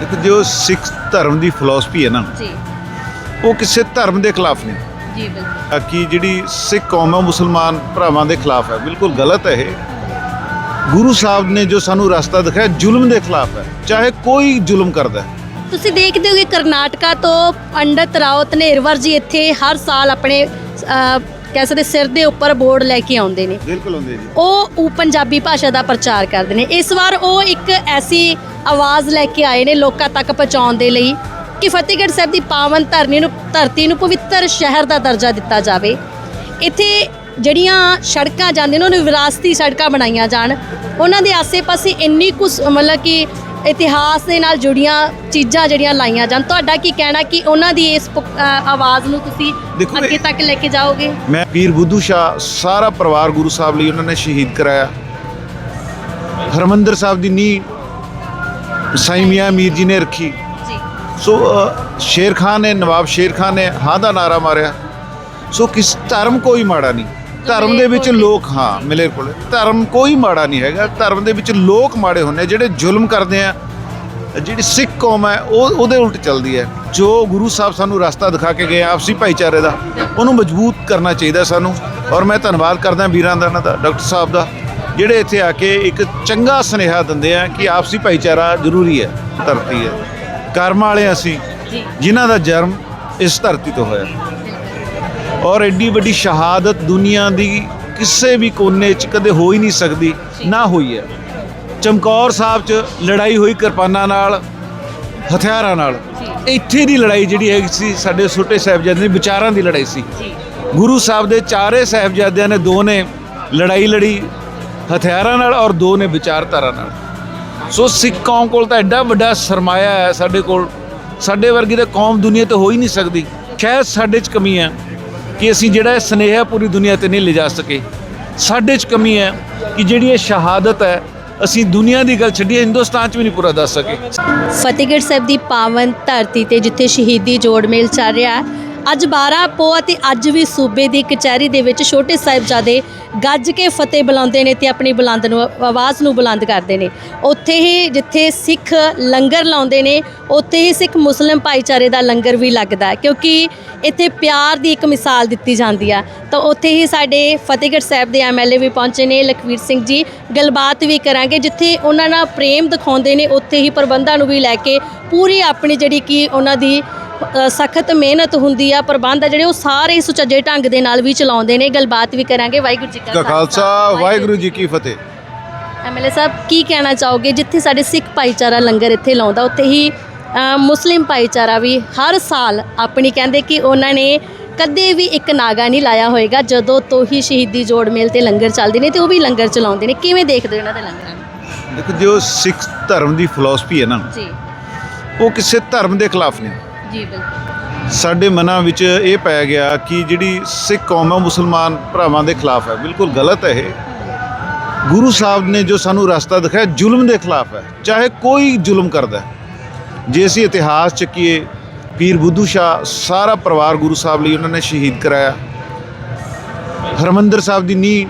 ਦੇਖੋ ਜੋ ਸਿੱਖ ਧਰਮ ਦੀ ਫਿਲਾਸਫੀ ਹੈ ਨਾ ਜੀ। ਉਹ ਕਿਸੇ ਧਰਮ ਦੇ ਖਿਲਾਫ ਨਹੀਂ। ਜੀ ਬਿਲਕੁਲ। ਕਿ ਜਿਹੜੀ ਸਿੱਖ ਕੌਮ ਹੈ ਉਹ ਮੁਸਲਮਾਨ ਭਰਾਵਾਂ ਦੇ ਖਿਲਾਫ ਹੈ? ਬਿਲਕੁਲ ਗਲਤ ਹੈ ਇਹ। ਗੁਰੂ ਸਾਹਿਬ ਨੇ ਜੋ ਸਾਨੂੰ ਰਸਤਾ ਦਿਖਾਇਆ ਜ਼ੁਲਮ ਦੇ ਖਿਲਾਫ ਹੈ। ਚਾਹੇ ਕੋਈ ਜ਼ੁਲਮ ਕਰਦਾ ਹੈ। ਤੁਸੀਂ ਦੇਖਦੇ ਹੋ ਕਿ ਕਰਨਾਟਕਾ ਤੋਂ ਪੰਡਤ ਰਾਉਤ ਨੇਰਵਰ ਜੀ ਇੱਥੇ ਹਰ ਸਾਲ ਆਪਣੇ ਅਹ, ਕਹਿ ਸਕਦੇ ਸਿਰ ਦੇ ਉੱਪਰ ਬੋਰਡ ਲੈ ਕੇ ਆਉਂਦੇ ਨੇ। ਬਿਲਕੁਲ ਹੁੰਦੇ ਜੀ। ਉਹ ਉਹ ਪੰਜਾਬੀ ਭਾਸ਼ਾ ਦਾ ਪ੍ਰਚਾਰ ਕਰਦੇ ਨੇ। ਇਸ ਵਾਰ ਉਹ ਇੱਕ ਐਸੀ ਆਵਾਜ਼ ਲੈ ਕੇ ਆਏ ਨੇ ਲੋਕਾਂ ਤੱਕ ਪਹੁੰਚਾਉਣ ਦੇ ਲਈ ਕਿ ਫਤਿਹਗੜ੍ਹ ਸਾਹਿਬ ਦੀ ਪਾਵਨ ਧਰਨੀ ਨੂੰ ਧਰਤੀ ਨੂੰ ਪਵਿੱਤਰ ਸ਼ਹਿਰ ਦਾ ਦਰਜਾ ਦਿੱਤਾ ਜਾਵੇ। ਇੱਥੇ ਜਿਹੜੀਆਂ ਸੜਕਾਂ ਜਾਂਦੀਆਂ ਨੇ ਉਹਨੂੰ ਵਿਰਾਸਤੀ ਸੜਕਾਂ ਬਣਾਈਆਂ ਜਾਣ। ਉਹਨਾਂ ਦੇ ਆਸੇ-ਪਾਸੇ ਇੰਨੀ ਕੁ ਮਤਲਬ ਕਿ ਇਤਿਹਾਸ ਦੇ ਨਾਲ ਜੁੜੀਆਂ ਚੀਜ਼ਾਂ ਜਿਹੜੀਆਂ ਲਾਈਆਂ ਜਾਣ। ਤੁਹਾਡਾ ਕੀ ਕਹਿਣਾ ਕਿ ਉਹਨਾਂ ਦੀ ਇਸ ਆਵਾਜ਼ ਨੂੰ ਤੁਸੀਂ ਅੱਗੇ ਤੱਕ ਲੈ ਕੇ ਜਾਓਗੇ? ਮੈਂ ਪੀਰ ਬੁੱਧੂ ਸ਼ਾਹ ਸਾਰਾ ਪਰਿਵਾਰ ਗੁਰੂ ਸਾਹਿਬ ਲਈ ਉਹਨਾਂ ਨੇ ਸ਼ਹੀਦ ਕਰਾਇਆ। ਹਰਮੰਦਰ ਸਾਹਿਬ ਦੀ ਨੀਂਹ ਸਾਈਂ ਮੀਆਂ ਮੀਰ ਜੀ ਨੇ ਰੱਖੀ। ਜੀ। ਸੋ ਅ, ਸ਼ੇਰ ਖਾਨ ਨੇ ਨਵਾਬ ਸ਼ੇਰ ਖਾਨ ਨੇ ਹਾਂ ਦਾ ਨਾਰਾ ਮਾਰਿਆ। ਸੋ ਕਿਸ ਧਰਮ ਕੋਈ ਮਾੜਾ ਨਹੀਂ। ਧਰਮ ਦੇ ਵਿੱਚ ਲੋਕ ਹਾਂ ਮਿਲੇ ਕੋਲੇ। ਧਰਮ ਕੋਈ ਮਾੜਾ ਨਹੀਂ ਹੈਗਾ। ਧਰਮ ਦੇ ਵਿੱਚ ਲੋਕ ਮਾੜੇ ਹੁੰਦੇ ਆ, ਜਿਹੜੇ ਜ਼ੁਲਮ ਕਰਦੇ ਆ। ਜਿਹੜੀ ਸਿੱਖ ਕੌਮ ਹੈ ਉਹ ਉਹਦੇ ਉਲਟ ਚੱਲਦੀ ਹੈ। ਜੋ ਗੁਰੂ ਸਾਹਿਬ ਸਾਨੂੰ ਰਸਤਾ ਦਿਖਾ ਕੇ ਗਏ ਆ, ਆਪਸੀ ਭਾਈਚਾਰੇ ਦਾ ਉਹਨੂੰ ਮਜ਼ਬੂਤ ਕਰਨਾ ਚਾਹੀਦਾ ਸਾਨੂੰ। ਔਰ ਮੈਂ ਧੰਨਵਾਦ ਕਰਦਾ ਵੀਰਾਂ ਦਾ ਇਹਨਾਂ ਦਾ ਡਾਕਟਰ ਸਾਹਿਬ ਦਾ। ਜਿਹੜੇ ਇੱਥੇ ਆ ਕੇ ਇੱਕ ਚੰਗਾ ਸੁਨੇਹਾ ਦਿੰਦੇ ਆ ਕਿ ਆਪਸੀ ਭਾਈਚਾਰਾ ਜ਼ਰੂਰੀ ਹੈ ਧਰਤੀ ਹੈ। ਕਰਮ ਵਾਲੇ ਅਸੀਂ ਜਿਨ੍ਹਾਂ ਦਾ ਜਨਮ ਇਸ ਧਰਤੀ ਤੋਂ ਹੋਇਆ। ਔਰ ਐਡੀ ਵੱਡੀ ਸ਼ਹਾਦਤ ਦੁਨੀਆ ਦੀ ਕਿਸੇ ਵੀ ਕੋਨੇ 'ਚ ਕਦੇ ਹੋ ਹੀ ਨਹੀਂ ਸਕਦੀ ਨਾ ਹੋਈ ਹੈ। ਚਮਕੌਰ ਸਾਹਿਬ 'ਚ ਲੜਾਈ ਹੋਈ ਕਿਰਪਾਨਾਂ ਨਾਲ ਹਥਿਆਰਾਂ ਨਾਲ। ਇੱਥੇ ਦੀ ਲੜਾਈ ਜਿਹੜੀ ਹੈਗੀ ਸੀ ਸਾਡੇ ਛੋਟੇ ਸਾਹਿਬਜ਼ਾਦੇ ਦੀ ਵਿਚਾਰਾਂ ਦੀ ਲੜਾਈ ਸੀ। ਗੁਰੂ ਸਾਹਿਬ ਦੇ ਚਾਰੇ ਸਾਹਿਬਜ਼ਾਦਿਆਂ ਨੇ ਦੋ ਨੇ ਲੜਾਈ ਲੜੀ ਹਥਿਆਰਾਂ ਨਾਲ ਔਰ ਦੋ ਨੇ ਵਿਚਾਰਧਾਰਾ ਨਾਲ। ਸੋ ਸਿੱਖ ਕੌਮ ਕੋਲ ਤਾਂ ਐਡਾ ਵੱਡਾ ਸਰਮਾਇਆ ਹੈ ਸਾਡੇ ਕੋਲ। ਸਾਡੇ ਵਰਗੀ ਤਾਂ ਕੌਮ ਦੁਨੀਆ ਤੇ ਹੋ ਹੀ ਨਹੀਂ ਸਕਦੀ। ਖੈਰ, ਸਾਡੇ 'ਚ ਕਮੀ ਹੈ ਕਿ ਅਸੀਂ ਜਿਹੜਾ ਇਹ ਸੁਨੇਹਾ ਪੂਰੀ ਦੁਨੀਆ ਤੇ ਨਹੀਂ ਲਿਜਾ ਸਕੇ। ਸਾਡੇ 'ਚ ਕਮੀ ਹੈ ਕਿ ਜਿਹੜੀ ਇਹ ਸ਼ਹਾਦਤ ਹੈ, ਅਸੀਂ ਦੁਨੀਆ ਦੀ ਗੱਲ ਛੱਡੀਏ, ਹਿੰਦੁਸਤਾਨ 'ਚ ਵੀ ਨਹੀਂ ਪੂਰਾ ਦੱਸ ਸਕੇ। ਫਤਿਹਗੜ੍ਹ ਸਾਹਿਬ ਦੀ ਪਾਵਨ ਧਰਤੀ ਤੇ ਜਿੱਥੇ ਸ਼ਹੀਦੀ ਜੋੜ ਮੇਲ ਚੱਲ ਰਿਹਾ ਹੈ ਅੱਜ 12 ਪੋ ਅਤੇ ਅੱਜ ਵੀ ਸੂਬੇ ਦੀ ਕਚਹਿਰੀ ਦੇ ਵਿੱਚ ਛੋਟੇ ਸਾਹਿਬਜ਼ਾਦੇ ਗੱਜ ਕੇ ਫਤਿਹ ਬੁਲਾਉਂਦੇ ਨੇ ਤੇ ਆਪਣੀ ਬੁਲੰਦ ਨੂੰ, ਆਵਾਜ਼ ਨੂੰ ਬੁਲੰਦ ਕਰਦੇ ਨੇ। ਉੱਥੇ ਹੀ ਜਿੱਥੇ ਸਿੱਖ ਲੰਗਰ ਲਾਉਂਦੇ ਨੇ, ਉੱਥੇ ਹੀ ਸਿੱਖ ਮੁਸਲਿਮ ਭਾਈਚਾਰੇ ਦਾ ਲੰਗਰ ਵੀ ਲੱਗਦਾ ਕਿਉਂਕਿ ਇੱਥੇ ਪਿਆਰ ਦੀ ਇੱਕ ਮਿਸਾਲ ਦਿੱਤੀ ਜਾਂਦੀ ਆ। ਤਾਂ ਉੱਥੇ ਹੀ ਸਾਡੇ ਫਤਿਹਗੜ੍ਹ ਸਾਹਿਬ ਦੇ ਐਮਐਲਏ ਵੀ ਪਹੁੰਚੇ ਨੇ, ਲਖਵੀਰ ਸਿੰਘ ਜੀ। ਗੱਲਬਾਤ ਵੀ ਕਰਾਂਗੇ। ਜਿੱਥੇ ਉਹਨਾਂ ਨਾਲ ਪ੍ਰੇਮ ਦਿਖਾਉਂਦੇ ਨੇ, ਉੱਥੇ ਹੀ ਪ੍ਰਬੰਧਾਂ ਨੂੰ ਵੀ ਲੈ ਕੇ ਪੂਰੀ ਆਪਣੀ ਜਿਹੜੀ ਕਿ ਉਹਨਾਂ ਦੀ ਸਖਤ ਮਿਹਨਤ ਹੁੰਦੀ ਆ ਪ੍ਰਬੰਧ ਆ ਜਿਹੜੇ ਉਹ ਸਾਰੇ ਸੁਚੱਜੇ ਢੰਗ ਦੇ ਨਾਲ ਵੀ ਚਲਾਉਂਦੇ ਨੇ। ਗੱਲਬਾਤ ਵੀ ਕਰਾਂਗੇ। ਵਾਹਿਗੁਰੂ ਜੀ ਕਾ ਖਾਲਸਾ। ਵਾਹਿਗੁਰੂ ਜੀ ਕੀ ਫਤਿਹ। ਐਮਐਲਏ ਸਾਹਿਬ ਕੀ ਕਹਿਣਾ ਚਾਹੋਗੇ? ਜਿੱਥੇ ਸਾਡੇ ਸਿੱਖ ਭਾਈਚਾਰਾ ਲੰਗਰ ਇੱਥੇ ਲਾਉਂਦਾ ਉੱਥੇ ਹੀ ਮੁਸਲਿਮ ਭਾਈਚਾਰਾ ਵੀ ਹਰ ਸਾਲ ਆਪਣੀ ਕਹਿੰਦੇ ਕਿ ਉਹਨਾਂ ਨੇ ਕਦੇ ਵੀ ਇੱਕ ਨਾਗਾ ਨਹੀਂ ਲਾਇਆ ਹੋਏਗਾ। ਜਦੋਂ ਤੋਂ ਹੀ ਸ਼ਹੀਦੀ ਜੋੜ ਮੇਲ ਤੇ ਲੰਗਰ ਚੱਲਦੇ ਨੇ ਤੇ ਉਹ ਵੀ ਲੰਗਰ ਚਲਾਉਂਦੇ ਨੇ। ਕਿਵੇਂ ਦੇਖਦੇ ਹੋ ਇਹਨਾਂ ਦੇ ਲੰਗਰਾਂ ਨੂੰ? ਦੇਖੋ ਜੋ ਸਿੱਖ ਧਰਮ ਦੀ ਫਿਲਾਸਫੀ ਹੈ ਨਾ ਜੀ। ਉਹ ਕਿਸੇ ਧਰਮ ਦੇ ਖਿਲਾਫ ਨਹੀਂ। ਜੀ ਬਿਲਕੁਲ। ਸਾਡੇ ਮਨਾਂ ਵਿੱਚ ਇਹ ਪੈ ਗਿਆ ਕਿ ਜਿਹੜੀ ਸਿੱਖ ਕੌਮ ਹੈ ਮੁਸਲਮਾਨ ਭਰਾਵਾਂ ਦੇ ਖਿਲਾਫ ਹੈ। ਬਿਲਕੁਲ ਗਲਤ ਹੈ ਇਹ। ਗੁਰੂ ਸਾਹਿਬ ਨੇ ਜੋ ਸਾਨੂੰ ਰਸਤਾ ਦਿਖਾਇਆ ਜ਼ੁਲਮ ਦੇ ਖਿਲਾਫ ਹੈ। ਚਾਹੇ ਕੋਈ ਜ਼ੁਲਮ ਕਰਦਾ ਹੈ। ਜੇ ਅਸੀਂ ਇਤਿਹਾਸ ਚੱਕੀਏ ਪੀਰ ਬੁੱਧੂ ਸ਼ਾਹ ਸਾਰਾ ਪਰਿਵਾਰ ਗੁਰੂ ਸਾਹਿਬ ਲਈ ਉਹਨਾਂ ਨੇ ਸ਼ਹੀਦ ਕਰਾਇਆ। ਹਰਮੰਦਰ ਸਾਹਿਬ ਦੀ ਨੀਂਹ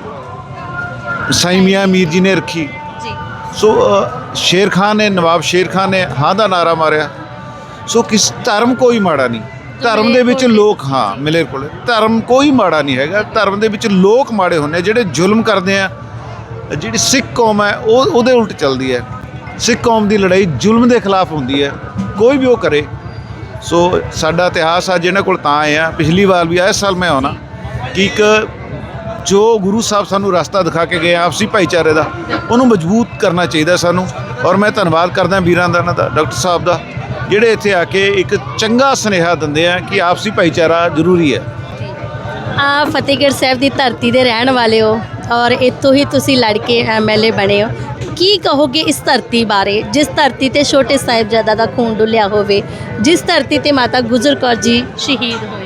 ਸਾਈਂ ਮੀਆਂ ਮੀਰ ਜੀ ਨੇ ਰੱਖੀ। ਜੀ। ਸੋ ਸ਼ੇਰ ਖਾਨ ਨੇ ਨਵਾਬ ਸ਼ੇਰ ਖਾਨ ਨੇ ਹਾਂ ਦਾ ਨਾਰਾ ਮਾਰਿਆ। ਸੋ ਕਿਸ ਧਰਮ ਕੋਈ ਮਾੜਾ ਨਹੀਂ। ਧਰਮ ਦੇ ਵਿੱਚ ਲੋਕ ਹਾਂ ਮਿਲੇ ਕੋਲੇ। ਧਰਮ ਕੋਈ ਮਾੜਾ ਨਹੀਂ ਹੈਗਾ। ਧਰਮ ਦੇ ਵਿੱਚ ਲੋਕ ਮਾੜੇ ਹੁੰਦੇ ਆ, ਜਿਹੜੇ ਜ਼ੁਲਮ ਕਰਦੇ ਆ। ਜਿਹੜੀ ਸਿੱਖ ਕੌਮ ਹੈ ਉਹ ਉਹਦੇ ਉਲਟ ਚੱਲਦੀ ਹੈ। ਸਿੱਖ ਕੌਮ ਦੀ ਲੜਾਈ ਜ਼ੁਲਮ ਦੇ ਖਿਲਾਫ ਹੁੰਦੀ ਹੈ। ਕੋਈ ਵੀ ਉਹ ਕਰੇ। ਸੋ ਸਾਡਾ ਇਤਿਹਾਸ ਅੱਜ ਇਹਨਾਂ ਕੋਲ ਤਾਂ ਆਏ ਆ। ਪਿਛਲੀ ਵਾਰ ਵੀ ਆਇਆ ਸਾਲ ਮੈਂ ਆਉਣਾ। ਕਿ ਇੱਕ ਜੋ ਗੁਰੂ ਸਾਹਿਬ ਸਾਨੂੰ ਰਸਤਾ ਦਿਖਾ ਕੇ ਗਏ ਆ, ਆਪਸੀ ਭਾਈਚਾਰੇ ਦਾ ਉਹਨੂੰ ਮਜ਼ਬੂਤ ਕਰਨਾ ਚਾਹੀਦਾ ਸਾਨੂੰ। ਔਰ ਮੈਂ ਧੰਨਵਾਦ ਕਰਦਾ ਵੀਰਾਂ ਦਾ ਇਹਨਾਂ ਦਾ ਡਾਕਟਰ ਸਾਹਿਬ ਦਾ। ਜਿਹੜੇ ਇੱਥੇ ਆ ਕੇ ਇੱਕ ਚੰਗਾ ਸੁਨੇਹਾ ਦਿੰਦੇ ਆ ਕਿ ਆਪਸੀ ਭਾਈਚਾਰਾ ਜ਼ਰੂਰੀ ਹੈ। ਆ ਫਤਿਹਗੜ੍ਹ ਸਾਹਿਬ ਦੀ ਧਰਤੀ ਦੇ ਰਹਿਣ ਵਾਲੇ ਹੋ ਔਰ ਇੱਥੋਂ ਹੀ ਤੁਸੀਂ ਲੜ ਕੇ ਐਮਐਲਏ ਬਣੇ ਹੋ। ਕੀ ਕਹੋਗੇ ਇਸ ਧਰਤੀ ਬਾਰੇ? ਜਿਸ ਧਰਤੀ ਤੇ ਛੋਟੇ ਸਾਹਿਬਜ਼ਾਦਾ ਦਾ ਖੂਨ ਡੁੱਲਿਆ ਹੋਵੇ ਜਿਸ ਧਰਤੀ ਤੇ ਮਾਤਾ ਗੁਜਰ ਕੌਰ ਜੀ ਸ਼ਹੀਦ ਹੋਏ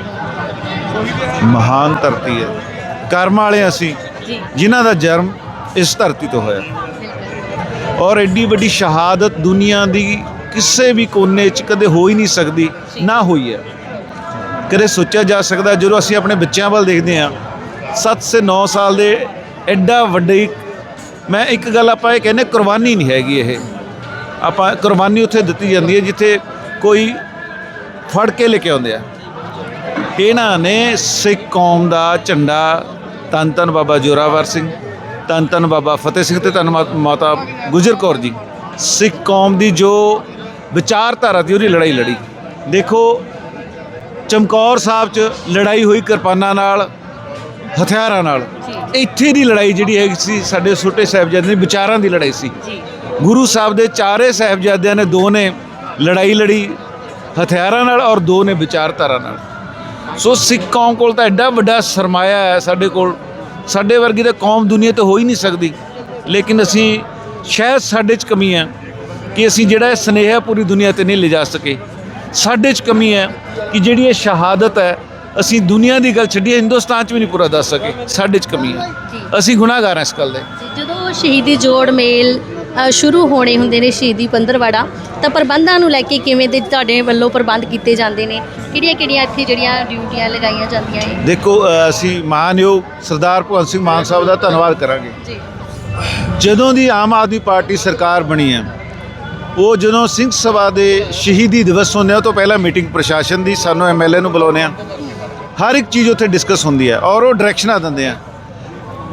ਮਹਾਨ ਧਰਤੀ ਹੈ। ਕਰਮ ਵਾਲੇ ਅਸੀਂ ਜਿਨ੍ਹਾਂ ਦਾ ਜਨਮ ਇਸ ਧਰਤੀ ਤੋਂ ਹੋਇਆ। ਔਰ ਐਡੀ ਵੱਡੀ ਸ਼ਹਾਦਤ ਦੁਨੀਆ ਦੀ ਕਿਸੇ ਵੀ ਕੋਨੇ 'ਚ ਕਦੇ ਹੋ ਹੀ ਨਹੀਂ ਸਕਦੀ, ਨਾ ਹੋਈ ਹੈ। ਕਦੇ ਸੋਚਿਆ ਜਾ ਸਕਦਾ, ਜਦੋਂ ਅਸੀਂ ਆਪਣੇ ਬੱਚਿਆਂ ਵੱਲ ਦੇਖਦੇ ਹਾਂ 7 ਸੇ 9 ਸਾਲ ਦੇ ਐਡਾ ਵੱਡੀ ਮੈਂ ਇੱਕ ਗੱਲ ਆਪਾਂ ਇਹ ਕਹਿੰਦੇ ਕੁਰਬਾਨੀ ਨਹੀਂ ਹੈਗੀ ਇਹ। ਆਪਾਂ ਕੁਰਬਾਨੀ ਉੱਥੇ ਦਿੱਤੀ ਜਾਂਦੀ ਹੈ, ਜਿੱਥੇ ਕੋਈ ਫੜ ਕੇ ਲੈ ਕੇ ਆਉਂਦੇ ਆ। ਇਹਨਾਂ ਨੇ ਸਿੱਖ ਕੌਮ ਦਾ ਝੰਡਾ, ਧੰਨ ਧੰਨ ਬਾਬਾ ਜੋਰਾਵਰ ਸਿੰਘ, ਧੰਨ ਧੰਨ ਬਾਬਾ ਫਤਿਹ ਸਿੰਘ ਤੇ ਧੰਨ ਮਾ- ਮਾਤਾ ਗੁਜਰ ਕੌਰ ਜੀ। ਸਿੱਖ ਕੌਮ ਦੀ ਜੋ ਵਿਚਾਰਧਾਰਾ ਦੀ ਉਹਦੀ ਲੜਾਈ ਲੜੀ। ਦੇਖੋ ਚਮਕੌਰ ਸਾਹਿਬ 'ਚ ਲੜਾਈ ਹੋਈ ਕਿਰਪਾਨਾਂ ਨਾਲ ਹਥਿਆਰਾਂ ਨਾਲ। ਇੱਥੇ ਦੀ ਲੜਾਈ ਜਿਹੜੀ ਹੈਗੀ ਸੀ ਸਾਡੇ ਛੋਟੇ ਸਾਹਿਬਜ਼ਾਦਿਆਂ ਦੀ ਵਿਚਾਰਾਂ ਦੀ ਲੜਾਈ ਸੀ। ਗੁਰੂ ਸਾਹਿਬ ਦੇ ਚਾਰੇ ਸਾਹਿਬਜ਼ਾਦਿਆਂ ਨੇ ਦੋ ਨੇ ਲੜਾਈ ਲੜੀ ਹਥਿਆਰਾਂ ਨਾਲ ਔਰ ਦੋ ਨੇ ਵਿਚਾਰਧਾਰਾ ਨਾਲ। ਸੋ ਸਿੱਖ ਕੌਮ ਕੋਲ ਤਾਂ ਐਡਾ ਵੱਡਾ ਸਰਮਾਇਆ ਹੈ ਸਾਡੇ ਕੋਲ। ਸਾਡੇ ਵਰਗੀ ਤਾਂ ਕੌਮ ਦੁਨੀਆ ਤੇ ਹੋ ਹੀ ਨਹੀਂ ਸਕਦੀ। ਲੇਕਿਨ ਅਸੀਂ ਸ਼ਾਇਦ ਸਾਡੇ 'ਚ ਕਮੀ ਹੈ। ਕਿ ਅਸੀਂ ਜਿਹੜਾ ਇਹ ਸਨੇਹ ਪੂਰੀ ਦੁਨੀਆ ਤੇ ਨਹੀਂ ਲਿਜਾ ਸਕੇ। ਸਾਡੇ 'ਚ ਕਮੀ ਹੈ ਕਿ ਜਿਹੜੀ ਇਹ ਸ਼ਹਾਦਤ ਹੈ ਅਸੀਂ ਦੁਨੀਆ ਦੀ ਗੱਲ ਛੱਡੀਏ ਹਿੰਦੁਸਤਾਨ 'ਚ ਵੀ ਨਹੀਂ ਪੂਰਾ ਦੱਸ ਸਕੇ। ਸਾਡੇ 'ਚ ਕਮੀ ਹੈ। ਅਸੀਂ ਗੁਨਾਹਗਾਰ ਹਾਂ ਇਸ ਗੱਲ ਦੇ। ਜਦੋਂ ਸ਼ਹੀਦੀ ਜੋੜ ਮੇਲ ਸ਼ੁਰੂ ਹੋਣੇ ਹੁੰਦੇ ਨੇ ਸ਼ਹੀਦੀ ਪੰਦਰਵਾੜਾ ਤਾਂ ਪ੍ਰਬੰਧਾਂ ਨੂੰ ਲੈ ਕੇ ਕਿਵੇਂ ਦੇ ਤੁਹਾਡੇ ਵੱਲੋਂ ਪ੍ਰਬੰਧ ਕੀਤੇ ਜਾਂਦੇ ਨੇ? ਕਿਹੜੀਆਂ ਕਿਹੜੀਆਂ ਇੱਥੇ ਜਿਹੜੀਆਂ ਡਿਊਟੀਆਂ ਲਗਾਈਆਂ ਜਾਂਦੀਆਂ ਹੈ ਦੇਖੋ ਅਸੀਂ ਮਾਨਯੋਗ ਸਰਦਾਰ ਭਗਵੰਤ ਸਿੰਘ ਮਾਨ ਸਾਹਿਬ ਦਾ ਧੰਨਵਾਦ ਕਰਾਂਗੇ। ਜੀ। ਜਦੋਂ ਦੀ ਆਮ ਆਦਮੀ ਪਾਰਟੀ ਸਰਕਾਰ ਬਣੀ ਹੈ ਉਹ ਜਦੋਂ ਸਿੰਘ ਸਭਾ ਦੇ ਸ਼ਹੀਦੀ ਦਿਵਸ ਹੁੰਦੇ ਆ ਉਹ ਤੋਂ ਪਹਿਲਾਂ ਮੀਟਿੰਗ ਪ੍ਰਸ਼ਾਸਨ ਦੀ ਸਾਨੂੰ ਐਮਐਲਏ ਨੂੰ ਬੁਲਾਉਂਦੇ ਆ। ਹਰ ਇੱਕ ਚੀਜ਼ ਉੱਥੇ ਡਿਸਕਸ ਹੁੰਦੀ ਹੈ ਔਰ ਉਹ ਡਾਇਰੈਕਸ਼ਨਾਂ ਦਿੰਦੇ ਆ।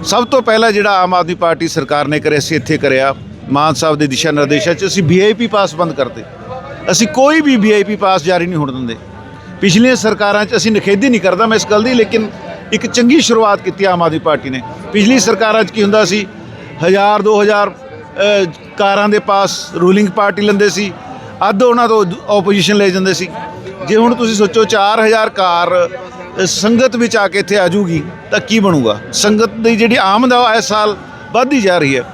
ਸਭ ਤੋਂ ਪਹਿਲਾਂ ਜਿਹੜਾ ਆਮ ਆਦਮੀ ਪਾਰਟੀ ਸਰਕਾਰ ਨੇ ਕਰਿਆ ਸੀ ਇੱਥੇ ਕਰਿਆ। ਮਾਨ ਸਾਹਿਬ ਦੇ ਦਿਸ਼ਾ ਨਿਰਦੇਸ਼ਾਂ 'ਚ ਅਸੀਂ ਵੀਆਈਪੀ ਪਾਸ ਬੰਦ ਕਰਤੇ। ਅਸੀਂ ਕੋਈ ਵੀ ਵੀਆਈਪੀ ਪਾਸ ਜਾਰੀ ਨਹੀਂ ਹੋਣ ਦਿੰਦੇ। ਪਿਛਲੀਆਂ ਸਰਕਾਰਾਂ 'ਚ ਅਸੀਂ ਨਿਖੇਧੀ ਨਹੀਂ ਕਰਦਾ ਮੈਂ ਇਸ ਗੱਲ ਦੀ ਲੇਕਿਨ ਇੱਕ ਚੰਗੀ ਸ਼ੁਰੂਆਤ ਕੀਤੀ ਆਮ ਆਦਮੀ ਪਾਰਟੀ ਨੇ। ਪਿਛਲੀ ਸਰਕਾਰਾਂ 'ਚ ਕੀ ਹੁੰਦਾ ਸੀ? ਹਜ਼ਾਰ 2000 ਅ, ਕਾਰਾਂ ਦੇ ਪਾਸ ਰੂਲਿੰਗ ਪਾਰਟੀ ਲੈਂਦੇ ਸੀ। ਅੱਧ ਉਹਨਾਂ ਤੋਂ ਆਪੋਜੀਸ਼ਨ ਲੈ ਜਾਂਦੇ ਸੀ। ਜੇ ਹੁਣ ਤੁਸੀਂ ਸੋਚੋ 4000 ਕਾਰ ਸੰਗਤ ਵਿੱਚ ਆ ਕੇ ਇੱਥੇ ਆ ਜੂਗੀ, ਤਾਂ ਕੀ ਬਣੂਗਾ? ਸੰਗਤ ਦੀ ਜਿਹੜੀ ਆਮਦ ਆ, ਉਹ ਇਸ ਸਾਲ ਵੱਧਦੀ ਜਾ ਰਹੀ ਹੈ।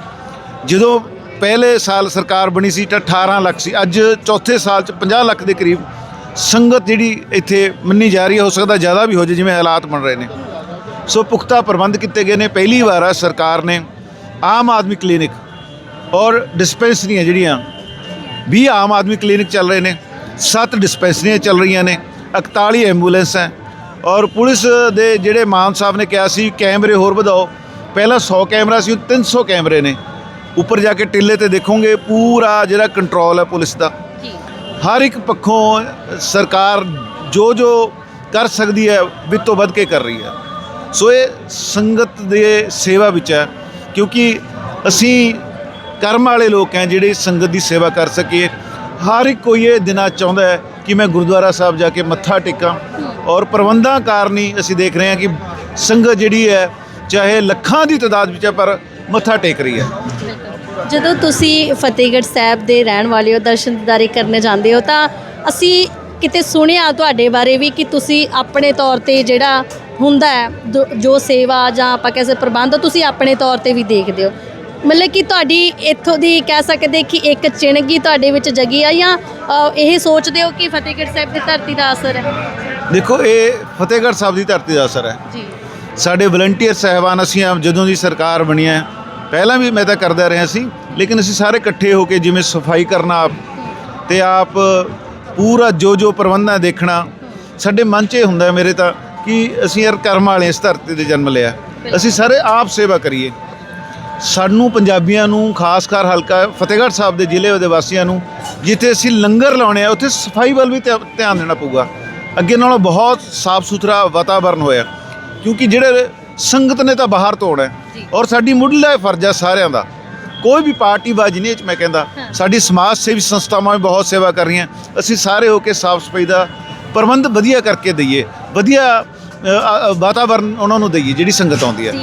ਜਦੋਂ ਪਹਿਲੇ ਸਾਲ ਸਰਕਾਰ ਬਣੀ ਸੀ, ਤਾਂ 18 ਲੱਖ ਸੀ। ਅੱਜ ਚੌਥੇ ਸਾਲ ਚ 50 ਲੱਖ ਦੇ ਕਰੀਬ ਸੰਗਤ ਜਿਹੜੀ ਇੱਥੇ ਮੰਨੀ ਜਾ ਰਹੀ ਹੈ, ਹੋ ਸਕਦਾ ਜ਼ਿਆਦਾ ਵੀ ਹੋ ਜਾਏ, ਜਿਵੇਂ ਹਾਲਾਤ ਬਣ ਰਹੇ ਨੇ। ਸੋ ਪੁਖਤਾ ਪ੍ਰਬੰਧ ਕੀਤੇ ਗਏ ਨੇ। ਪਹਿਲੀ ਵਾਰ ਆ ਸਰਕਾਰ ਨੇ ਆਮ ਆਦਮੀ ਕਲੀਨਿਕ ਔਰ ਡਿਸਪੈਂਸਰੀਆਂ ਜਿਹੜੀਆਂ 20 ਆਮ ਆਦਮੀ ਕਲੀਨਿਕ ਚੱਲ ਰਹੇ ਨੇ 7 ਡਿਸਪੈਂਸਰੀਆਂ ਚੱਲ ਰਹੀਆਂ ਨੇ 41 ਐਂਬੂਲੈਂਸ ਹੈ। ਔਰ ਪੁਲਿਸ ਦੇ ਜਿਹੜੇ ਮਾਨ ਸਾਹਿਬ ਨੇ ਕਿਹਾ ਸੀ ਕੈਮਰੇ ਹੋਰ ਵਧਾਓ। ਪਹਿਲਾਂ 100 ਕੈਮਰਾ ਸੀ ਹੁਣ 300 ਕੈਮਰੇ ਨੇ। ਉੱਪਰ ਜਾ ਕੇ ਟਿੱਲੇ ਤੇ ਦੇਖੋਗੇ ਪੂਰਾ ਜਿਹੜਾ ਕੰਟਰੋਲ ਹੈ ਪੁਲਿਸ ਦਾ। ਹਰ ਇੱਕ ਪੱਖੋਂ ਸਰਕਾਰ ਜੋ ਜੋ ਕਰ ਸਕਦੀ ਹੈ ਵਿੱਤ ਤੋਂ ਵੱਧ ਕੇ ਕਰ ਰਹੀ ਹੈ। ਸੋ ਇਹ ਸੰਗਤ ਦੇ ਸੇਵਾ ਵਿੱਚ ਹੈ ਕਿਉਂਕਿ ਅਸੀਂ ਕਰਮ ਵਾਲੇ ਲੋਕ ਹੈ ਜਿਹੜੇ ਸੰਗਤ ਦੀ ਸੇਵਾ ਕਰ ਸਕੀਏ। ਹਰ ਇੱਕ ਕੋਈ ਇਹ ਦਿਨਾਂ ਚਾਹੁੰਦਾ ਹੈ ਕਿ ਮੈਂ ਗੁਰਦੁਆਰਾ ਸਾਹਿਬ ਜਾ ਕੇ ਮੱਥਾ ਟੇਕਾਂ। ਔਰ ਪ੍ਰਬੰਧਾਂ ਕਾਰਨ ਹੀ ਅਸੀਂ ਦੇਖ ਰਹੇ ਹਾਂ ਕਿ ਸੰਗਤ ਜਿਹੜੀ ਹੈ, ਚਾਹੇ ਲੱਖਾਂ ਦੀ ਤਾਦਾਦ ਵਿੱਚ ਹੈ, ਪਰ ਮੱਥਾ ਟੇਕ ਰਹੀ ਹੈ। ਜਦੋਂ ਤੁਸੀਂ ਫਤਿਹਗੜ੍ਹ ਸਾਹਿਬ ਦੇ ਰਹਿਣ ਵਾਲੇ ਹੋ, ਦਰਸ਼ਨ ਦਿਦਾਰੇ ਕਰਨੇ ਜਾਂਦੇ ਹੋ, ਤਾਂ ਅਸੀਂ ਕਿਤੇ ਸੁਣਿਆ ਤੁਹਾਡੇ ਬਾਰੇ ਵੀ ਕਿ ਤੁਸੀਂ ਆਪਣੇ ਤੌਰ ਤੇ ਜਿਹੜਾ ਹੁੰਦਾ ਹੈ, ਜੋ- ਸੇਵਾ ਜਾਂ ਆਪਾਂ ਕਹਿ ਸਕਦੇ ਪ੍ਰਬੰਧ, ਤੁਸੀਂ ਆਪਣੇ ਤੌਰ ਤੇ ਵੀ ਦੇਖਦੇ ਹੋ। ਮਤਲਬ ਕਿ ਤੁਹਾਡੀ ਇੱਥੋਂ ਦੀ ਕਹਿ ਸਕਦੇ ਕਿ ਇੱਕ ਚਿਣਗੀ ਤੁਹਾਡੇ ਵਿੱਚ ਜਗੀ ਆ ਜਾਂ ਅ, ਇਹ ਸੋਚਦੇ ਹੋ ਕਿ ਫਤਿਹਗੜ੍ਹ ਸਾਹਿਬ ਦੀ ਧਰਤੀ ਦਾ ਅਸਰ ਹੈ? ਦੇਖੋ ਇਹ ਫਤਿਹਗੜ੍ਹ ਸਾਹਿਬ ਦੀ ਧਰਤੀ ਦਾ ਅਸਰ ਹੈ। ਜੀ। ਸਾਡੇ ਵਲੰਟੀਅਰ ਸਹਿਬਾਨ ਅਸੀਂ ਆਪ ਜਦੋਂ ਦੀ ਸਰਕਾਰ ਬਣੀ ਹੈ ਪਹਿਲਾਂ ਵੀ ਮੈਂ ਤਾਂ ਕਰਦਾ ਰਿਹਾ ਸੀ ਲੇਕਿਨ ਅਸੀਂ ਸਾਰੇ ਇਕੱਠੇ ਹੋ ਕੇ ਜਿਵੇਂ ਸਫ਼ਾਈ ਕਰਨਾ ਆਪ ਤੇ ਆਪ ਪੂਰਾ ਜੋ ਜੋ ਪ੍ਰਬੰਧਾਂ ਦੇਖਣਾ ਸਾਡੇ ਮਨ 'ਚ ਇਹ ਹੁੰਦਾ ਮੇਰੇ ਤਾਂ ਕਿ ਅਸੀਂ ਯਾਰ ਕਰਮ ਵਾਲੇ ਇਸ ਧਰਤੀ ਤੇ ਜਨਮ ਲਿਆ। ਅਸੀਂ ਸਾਰੇ ਆਪ ਸੇਵਾ ਕਰੀਏ। ਸਾਨੂੰ ਪੰਜਾਬੀਆਂ ਨੂੰ ਖਾਸ ਕਰ ਹਲਕਾ ਫਤਿਹਗੜ੍ਹ ਸਾਹਿਬ ਦੇ ਜ਼ਿਲ੍ਹੇ ਦੇ ਵਾਸੀਆਂ ਨੂੰ ਜਿੱਥੇ ਅਸੀਂ ਲੰਗਰ ਲਾਉਣੇ ਆ ਉੱਥੇ ਸਫ਼ਾਈ ਵੱਲ ਵੀ ਧਿਆ- ਧਿਆਨ ਦੇਣਾ ਪਊਗਾ। ਅੱਗੇ ਨਾਲੋਂ ਬਹੁਤ ਸਾਫ਼ ਸੁਥਰਾ ਵਾਤਾਵਰਨ ਹੋਇਆ। ਕਿਉਂਕਿ ਜਿਹੜੇ ਸੰਗਤ ਨੇ ਤਾਂ ਬਾਹਰ ਤੋਂ ਆਉਣਾ ਔਰ ਸਾਡੀ ਮੁੱਢਲਾ ਫਰਜ਼ ਹੈ ਸਾਰਿਆਂ ਦਾ। ਕੋਈ ਵੀ ਪਾਰਟੀ ਬਾਜੀ ਨਹੀਂ ਇਹ 'ਚ ਮੈਂ ਕਹਿੰਦਾ। ਸਾਡੀ ਸਮਾਜ ਸੇਵੀ ਸੰਸਥਾਵਾਂ ਵੀ ਬਹੁਤ ਸੇਵਾ ਕਰ ਰਹੀਆਂ। ਅਸੀਂ ਸਾਰੇ ਹੋ ਕੇ ਸਾਫ਼ ਸਫ਼ਾਈ ਦਾ ਪ੍ਰਬੰਧ ਵਧੀਆ ਕਰਕੇ ਦਈਏ। ਵਧੀਆ ਵਾਤਾਵਰਨ ਉਹਨਾਂ ਨੂੰ ਦਈਏ ਜਿਹੜੀ ਸੰਗਤ ਆਉਂਦੀ ਹੈ।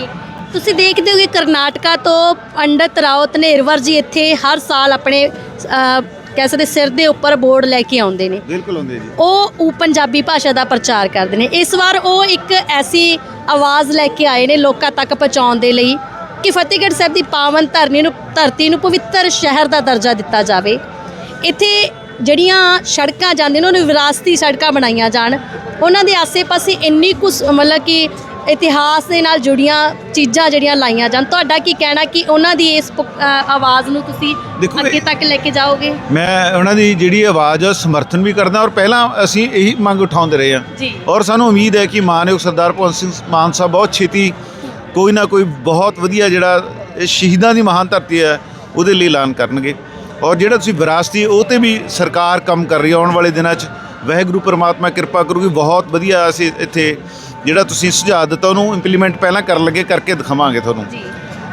ਤੁਸੀਂ ਦੇਖਦੇ ਹੋ ਕਿ ਕਰਨਾਟਕਾ ਤੋਂ ਪੰਡਤ ਰਾਓ ਧਨੇਰਵਰ ਜੀ ਇੱਥੇ ਹਰ ਸਾਲ ਆਪਣੇ ਕਹਿ ਸਕਦੇ ਸਿਰ ਦੇ ਉੱਪਰ ਬੋਰਡ ਲੈ ਕੇ ਆਉਂਦੇ ਨੇ। ਬਿਲਕੁਲ ਹੁੰਦੇ ਜੀ। ਉਹ ਉਹ ਪੰਜਾਬੀ ਭਾਸ਼ਾ ਦਾ ਪ੍ਰਚਾਰ ਕਰਦੇ ਨੇ। ਇਸ ਵਾਰ ਉਹ ਇੱਕ ਐਸੀ ਆਵਾਜ਼ ਲੈ ਕੇ ਆਏ ਨੇ ਲੋਕਾਂ ਤੱਕ ਪਹੁੰਚਾਉਣ ਦੇ ਲਈ ਕਿ ਫਤਿਹਗੜ੍ਹ ਸਾਹਿਬ ਦੀ ਪਾਵਨ ਧਰਨੀ ਨੂੰ ਧਰਤੀ ਨੂੰ ਪਵਿੱਤਰ ਸ਼ਹਿਰ ਦਾ ਦਰਜਾ ਦਿੱਤਾ ਜਾਵੇ। ਇੱਥੇ ਜਿਹੜੀਆਂ ਸੜਕਾਂ ਜਾਂਦੀਆਂ ਨੇ ਉਹਨਾਂ ਨੂੰ ਵਿਰਾਸਤੀ ਸੜਕਾਂ ਬਣਾਈਆਂ ਜਾਣ। ਉਹਨਾਂ ਦੇ ਆਸੇ-ਪਾਸੇ ਇੰਨੀ ਕੁ ਮਤਲਬ ਕਿ ਇਤਿਹਾਸ ਦੇ ਨਾਲ ਜੁੜੀਆਂ ਚੀਜ਼ਾਂ ਜਿਹੜੀਆਂ ਲਾਈਆਂ ਜਾਣ। ਤੁਹਾਡਾ ਕੀ ਕਹਿਣਾ ਕਿ ਉਹਨਾਂ ਦੀ ਇਸ ਪੁ- ਅ, ਆਵਾਜ਼ ਨੂੰ ਤੁਸੀਂ ਦੇਖੋ ਇਹ- ਅੱਗੇ ਤੱਕ ਲੈ ਕੇ ਜਾਓਗੇ? ਮੈਂ ਉਹਨਾਂ ਦੀ ਜਿਹੜੀ ਆਵਾਜ਼ ਆ ਸਮਰਥਨ ਵੀ ਕਰਦਾ ਔਰ ਪਹਿਲਾਂ ਅਸੀਂ ਇਹੀ ਮੰਗ ਉਠਾਉਂਦੇ ਰਹੇ ਹਾਂ ਜੀ। ਔਰ ਸਾਨੂੰ ਉਮੀਦ ਹੈ ਕਿ ਮਾਨਯੋਗ ਸਰਦਾਰ ਭਗਵੰਤ ਸਿੰਘ ਮਾਨ ਸਾਹਿਬ ਬਹੁਤ ਛੇਤੀ ਕੋਈ ਨਾ ਕੋਈ ਬਹੁਤ ਵਧੀਆ ਜਿਹੜਾ ਇਹ ਸ਼ਹੀਦਾਂ ਦੀ ਮਹਾਨ ਧਰਤੀ ਹੈ ਉਹਦੇ ਲਈ ਐਲਾਨ ਕਰਨਗੇ। ਔਰ ਜਿਹੜਾ ਤੁਸੀਂ ਵਿਰਾਸਤੀ ਉਹ ਤੇ ਵੀ ਸਰਕਾਰ ਕੰਮ ਕਰ ਰਹੀ ਹੈ ਆਉਣ ਵਾਲੇ ਦਿਨਾਂ 'ਚ। ਵਾਹਿਗੁਰੂ ਪਰਮਾਤਮਾ ਕਿਰਪਾ ਕਰੂਗੀ ਬਹੁਤ ਵਧੀਆ ਅਸੀਂ ਇੱਥੇ ਜਿਹੜਾ ਤੁਸੀਂ ਸੁਝਾਅ ਦਿੱਤਾ ਉਹਨੂੰ ਇੰਪਲੀਮੈਂਟ ਪਹਿਲਾਂ ਕਰਨ ਲੱਗੇ ਕਰਕੇ ਦਿਖਾਵਾਂਗੇ ਤੁਹਾਨੂੰ। ਜੀ।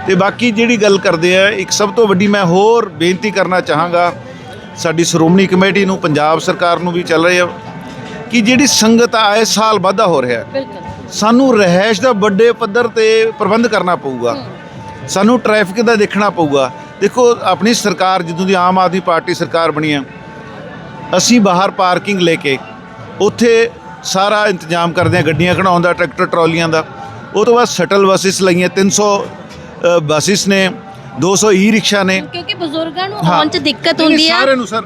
ਤੇ ਬਾਕੀ ਜਿਹੜੀ ਗੱਲ ਕਰਦੇ ਆ ਇੱਕ ਸਭ ਤੋਂ ਵੱਡੀ ਮੈਂ ਹੋਰ ਬੇਨਤੀ ਕਰਨਾ ਚਾਹਾਂਗਾ ਸਾਡੀ ਸ਼੍ਰੋਮਣੀ ਕਮੇਟੀ ਨੂੰ ਪੰਜਾਬ ਸਰਕਾਰ ਨੂੰ ਵੀ ਚੱਲ ਰਹੀ ਆ ਕਿ ਜਿਹੜੀ ਸੰਗਤ ਆਏ ਸਾਲ ਵਾਧਾ ਹੋ ਰਿਹਾ ਸਾਨੂੰ ਰਹਿائش ਦਾ ਵੱਡੇ ਪੱਧਰ ਤੇ ਪ੍ਰਬੰਧ ਕਰਨਾ ਪਊਗਾ ਸਾਨੂੰ ਟ੍ਰੈਫਿਕ ਦਾ ਦੇਖਣਾ ਪਊਗਾ। ਦੇਖੋ ਆਪਣੀ ਸਰਕਾਰ ਜਦੋਂ ਦੀ ਆਮ ਆਦਮੀ ਪਾਰਟੀ ਸਰਕਾਰ ਬਣੀ ਹੈ ਅਸੀਂ ਬਾਹਰ ਪਾਰਕਿੰਗ ਲੈ ਕੇ ਉੱਥੇ ਸਾਰਾ ਇੰਤਜ਼ਾਮ ਕਰਦੇ ਆ ਗੱਡੀਆਂ ਖੜਾਉਣ ਦਾ ਟਰੈਕਟਰ ਟਰਾਲੀਆਂ ਦਾ। ਉਹ ਤੋਂ ਬਾਅਦ ਸ਼ਟਲ ਬੱਸਿਸ ਲਈਆਂ 300 ਅ, ਬੱਸਿਸ ਨੇ 200 ਈ ਰਿਕਸ਼ਾ ਨੇ। ਕਿਉਂਕਿ ਬਜ਼ੁਰਗਾਂ ਨੂੰ। ਆਉਣ 'ਚ ਦਿੱਕਤ ਹੁੰਦੀ ਆ।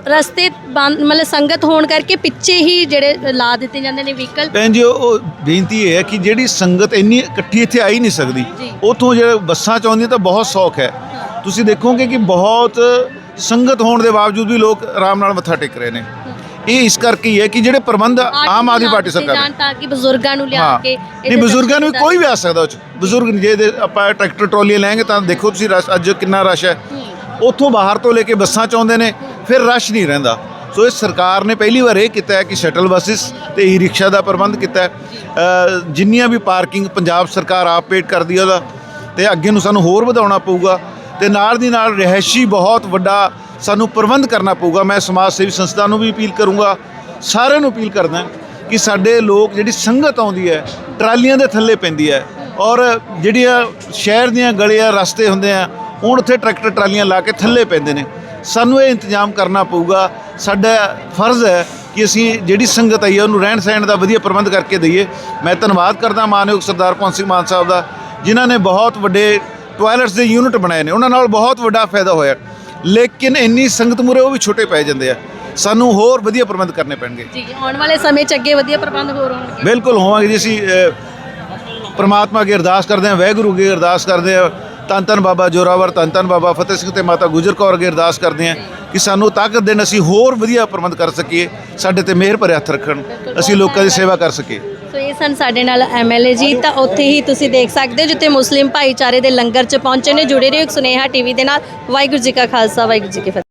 ਰਸਤੇ ਮਤਲਬ ਸੰਗਤ ਹੋਣ ਕਰਕੇ ਪਿੱਛੇ ਹੀ ਜਿਹੜੇ ਲਾ ਦਿੱਤੇ ਜਾਂਦੇ ਨੇ ਵਹੀਕਲ। ਭੈਣ ਜੀ ਉਹ ਬੇਨਤੀ ਇਹ ਹੈ ਕਿ ਜਿਹੜੀ ਸੰਗਤ ਇੰਨੀ ਇਕੱਠੀ ਇੱਥੇ ਆ ਹੀ ਨਹੀਂ ਸਕਦੀ। ਉਥੋਂ ਜਿਹੜੇ ਬੱਸਾਂ ਚ ਆਉਂਦੀਆਂ ਤਾਂ ਬਹੁਤ ਸੌਖ ਹੈ। ਤੁਸੀਂ ਦੇਖੋਗੇ ਕਿ ਬਹੁਤ ਸੰਗਤ ਹੋਣ ਦੇ ਬਾਵਜੂਦ ਵੀ ਲੋਕ ਆਰਾਮ ਨਾਲ ਮੱਥਾ ਟੇਕ ਰਹੇ ਨੇ। ਇਹ ਇਸ ਕਰਕੇ ਹੀ ਹੈ ਕਿ ਜਿਹੜੇ ਪ੍ਰਬੰਧ ਆਮ ਆਦਮੀ ਪਾਰਟੀ ਸਰਕਾਰ ਜਾਣ ਤਾਂ ਕਿ ਬਜ਼ੁਰਗਾਂ ਨੂੰ ਲਿਆ ਹਾਂ ਕੇ ਨਹੀਂ ਬਜ਼ੁਰਗਾਂ ਨੂੰ ਵੀ ਕੋਈ ਵੀ ਆ ਸਕਦਾ ਉਹ ਚ। ਬਜ਼ੁਰਗ ਨਹੀਂ, ਜੇ ਇਹਦੇ ਆਪਾਂ ਟਰੈਕਟਰ ਟਰਾਲੀ ਲੈਣਗੇ ਤਾਂ ਦੇਖੋ ਤੁਸੀਂ ਰਸ਼ ਅੱਜ ਕਿੰਨਾ ਰਸ਼ ਹੈ। ਉੱਥੋਂ ਬਾਹਰ ਤੋਂ ਲੈ ਕੇ ਬੱਸਾਂ ਚ ਆਉਂਦੇ ਨੇ ਫਿਰ ਰਸ਼ ਨਹੀਂ ਰਹਿੰਦਾ। ਸੋ ਇਹ ਸਰਕਾਰ ਨੇ ਪਹਿਲੀ ਵਾਰ ਇਹ ਕੀਤਾ ਹੈ ਕਿ ਸ਼ਟਲ ਬੱਸਿਸ ਤੇ ਈ ਰਿਕਸ਼ਾ ਦਾ ਪ੍ਰਬੰਧ ਕੀਤਾ ਹੈ। ਅ, ਜਿੰਨੀਆਂ ਵੀ ਪਾਰਕਿੰਗ ਪੰਜਾਬ ਸਰਕਾਰ ਆਪ ਪੇਡ ਕਰਦੀ ਹੈ ਉਹਦਾ ਤੇ ਅੱਗੇ ਨੂੰ ਸਾਨੂੰ ਹੋਰ ਵਧਾਉਣਾ ਪਊਗਾ। ਤੇ ਨਾਲ ਦੀ ਨਾਲ ਰਿਹਾਇਸ਼ੀ ਬਹੁਤ ਵੱਡਾ ਸਾਨੂੰ ਪ੍ਰਬੰਧ ਕਰਨਾ ਪਊਗਾ। ਮੈਂ ਸਮਾਜ ਸੇਵੀ ਸੰਸਥਾ ਨੂੰ ਵੀ ਅਪੀਲ ਕਰੂੰਗਾ, ਸਾਰਿਆਂ ਨੂੰ ਅਪੀਲ ਕਰਦਾ ਕਿ ਸਾਡੇ ਲੋਕ ਜਿਹੜੀ ਸੰਗਤ ਆਉਂਦੀ ਹੈ, ਟਰਾਲੀਆਂ ਦੇ ਥੱਲੇ ਪੈਂਦੀ ਹੈ ਔਰ ਜਿਹੜੀਆਂ ਸ਼ਹਿਰ ਦੀਆਂ ਗਲੀਆਂ, ਰਸਤੇ ਹੁੰਦੇ ਆ, ਹੁਣ ਉੱਥੇ ਟਰੈਕਟਰ ਟਰਾਲੀਆਂ ਲਾ ਕੇ ਥੱਲੇ ਪੈਂਦੇ ਨੇ। ਸਾਨੂੰ ਇਹ ਇੰਤਜ਼ਾਮ ਕਰਨਾ ਪਊਗਾ। ਸਾਡਾ ਫਰਜ਼ ਹੈ ਕਿ ਅਸੀਂ ਜਿਹੜੀ ਸੰਗਤ ਆਈ ਹੈ, ਉਹਨੂੰ ਰਹਿਣ ਸਹਿਣ ਦਾ ਵਧੀਆ ਪ੍ਰਬੰਧ ਕਰਕੇ ਦਈਏ। ਮੈਂ ਧੰਨਵਾਦ ਕਰਦਾ ਮਾਨਯੋਗ ਸਰਦਾਰ ਪਵਨ ਸਿੰਘ ਮਾਨ ਸਾਹਿਬ ਦਾ, ਜਿਨ੍ਹਾਂ ਨੇ ਬਹੁਤ ਵੱਡੇ ਟਾਇਲਟਸ ਦੇ ਯੂਨਿਟ ਬਣਾਏ ਨੇ ਉਹਨਾਂ ਨਾਲ ਬਹੁਤ ਵੱਡਾ ਫਾਇਦਾ ਹੋਇਆ। ਲੇਕਿਨ ਇੰਨੀ ਸੰਗਤ ਮੂਰੇ ਉਹ ਵੀ ਛੋਟੇ ਪੈ ਜਾਂਦੇ ਆ। ਸਾਨੂੰ ਹੋਰ ਵਧੀਆ ਪ੍ਰਬੰਧ ਕਰਨੇ ਪੈਣਗੇ। ਜੀ ਆਉਣ ਵਾਲੇ ਸਮੇਂ 'ਚ ਅੱਗੇ ਵਧੀਆ ਪ੍ਰਬੰਧ ਹੋਰ ਹੋਣਗੇ। ਬਿਲਕੁਲ ਹੋਵਾਂਗੇ ਜੀ ਅਸੀਂ ਪ੍ਰਮਾਤਮਾ ਅੱਗੇ ਅਰਦਾਸ ਕਰਦੇ ਹਾਂ ਵਾਹਿਗੁਰੂ ਅੱਗੇ ਅਰਦਾਸ ਕਰਦੇ ਹਾਂ। ਧੰਨ ਧੰਨ ਬਾਬਾ ਜੋਰਾਵਰ ਧੰਨ ਧੰਨ ਬਾਬਾ ਫਤਿਹ ਸਿੰਘ ਤੇ ਮਾਤਾ ਗੁਜਰ ਕੌਰ ਅੱਗੇ ਅਰਦਾਸ ਕਰਦੇ ਹਾਂ ਕਿ ਸਾਨੂੰ ਤਾਕਤ ਦੇਣ ਅਸੀਂ ਹੋਰ ਵਧੀਆ ਪ੍ਰਬੰਧ ਕਰ ਸਕੀਏ ਸਾਡੇ ਤੇ ਮਿਹਰ ਭਰੇ ਹੱਥ ਰੱਖਣ ਅਸੀਂ ਲੋਕਾਂ ਦੀ ਸੇਵਾ ਕਰ ਸਕੀਏ। ਸੋ ਇਹ ਸਨ ਸਾਡੇ ਨਾਲ ਐਮਐਲਏ ਜੀ, ਤਾਂ ਉੱਥੇ ਹੀ ਤੁਸੀਂ ਦੇਖ ਸਕਦੇ ਹੋ ਜਿੱਥੇ ਮੁਸਲਿਮ ਭਾਈਚਾਰੇ ਦੇ ਲੰਗਰ 'ਚ ਪਹੁੰਚੇ ਨੇ, ਜੁੜੇ ਰਹੋ ਸੁਨੇਹਾ ਟੀਵੀ ਦੇ ਨਾਲ। ਵਾਹਿਗੁਰੂ ਜੀ ਕਾ ਖਾਲਸਾ, ਵਾਹਿਗੁਰੂ ਜੀ ਕੀ ਫਤਿਹ।